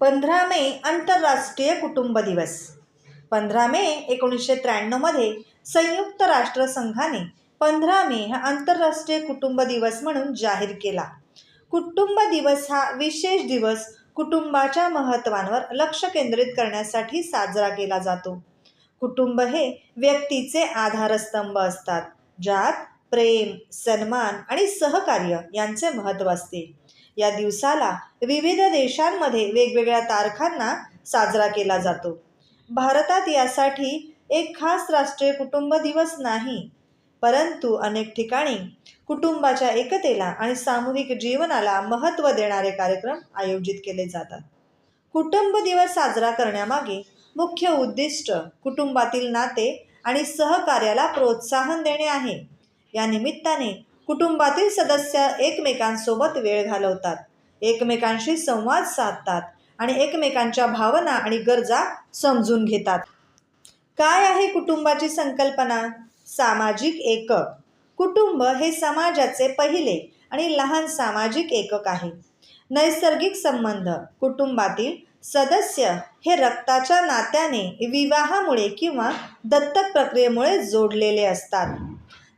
पंधरा मे आंतरराष्ट्रीय कुटुंब दिवस. पंधरा मे एकोणीसशे त्र्याण्णवमध्ये संयुक्त राष्ट्रसंघाने पंधरा मे हा आंतरराष्ट्रीय कुटुंब दिवस म्हणून जाहीर केला. कुटुंब दिवस हा विशेष दिवस कुटुंबाच्या महत्त्वांवर लक्ष केंद्रित करण्यासाठी साजरा केला जातो. कुटुंब हे व्यक्तीचे आधारस्तंभ असतात ज्यात प्रेम सन्मान आणि सहकार्य यांचे महत्त्व असते. या दिवसाला विविध देशांमध्ये वेगवेगळ्या तारखांना साजरा केला जातो. भारतात यासाठी एक खास राष्ट्रीय कुटुंब दिवस नाही परंतु अनेक ठिकाणी कुटुंबाच्या एकतेला आणि सामूहिक जीवनाला महत्त्व देणारे कार्यक्रम आयोजित केले जातात. कुटुंब दिवस साजरा करण्यामागे मुख्य उद्दिष्ट कुटुंबातील नाते आणि सहकार्याला प्रोत्साहन देणे आहे. या निमित्ताने कुटुंबातील सदस्य एकमेकांसोबत वेळ घालवतात. एकमेकांशी संवाद साधतात आणि एकमेकांच्या भावना आणि गरजा समजून घेतात. काय आहे कुटुंबाची संकल्पना? सामाजिक एकक. कुटुंब हे समाजाचे पहिले आणि लहान सामाजिक एकक आहे. नैसर्गिक संबंध. कुटुंबातील सदस्य हे रक्ताच्या नात्याने विवाहामुळे किंवा दत्तक प्रक्रियेमुळे जोडलेले असतात.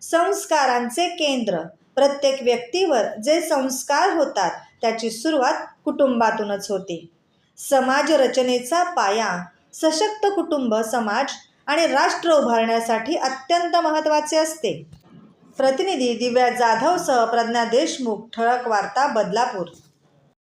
संस्कारांचे केंद्र. प्रत्येक व्यक्तीवर जे संस्कार होतात त्याची सुरुवात कुटुंबातूनच होते. समाज रचनेचा पाया सशक्त कुटुंब समाज आणि राष्ट्र उभारण्यासाठी अत्यंत महत्त्वाचे असते. प्रतिनिधी दिव्या जाधवसह प्रज्ञा देशमुख ठळक वार्ता बदलापूर.